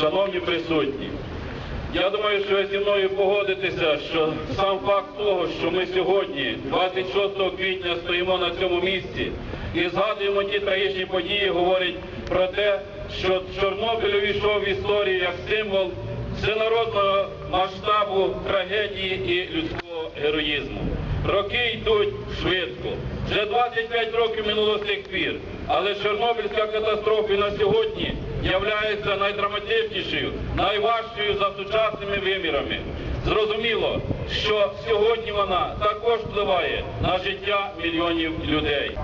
шановні присутні, я думаю, що ви зі мною погодитеся, що сам факт того, що ми сьогодні, 26 квітня, стоїмо на цьому місці і згадуємо ті трагічні події, говорить про те, що Чорнобиль увійшов в історію як символ всенародного масштабу трагедії і людського героїзму. Роки йдуть швидко. Вже 25 років минуло з тих пір. Але Чорнобильська катастрофа на сьогодні являється найдраматичнішою, найважчою за сучасними вимірами. Зрозуміло, що сьогодні вона також впливає на життя мільйонів людей.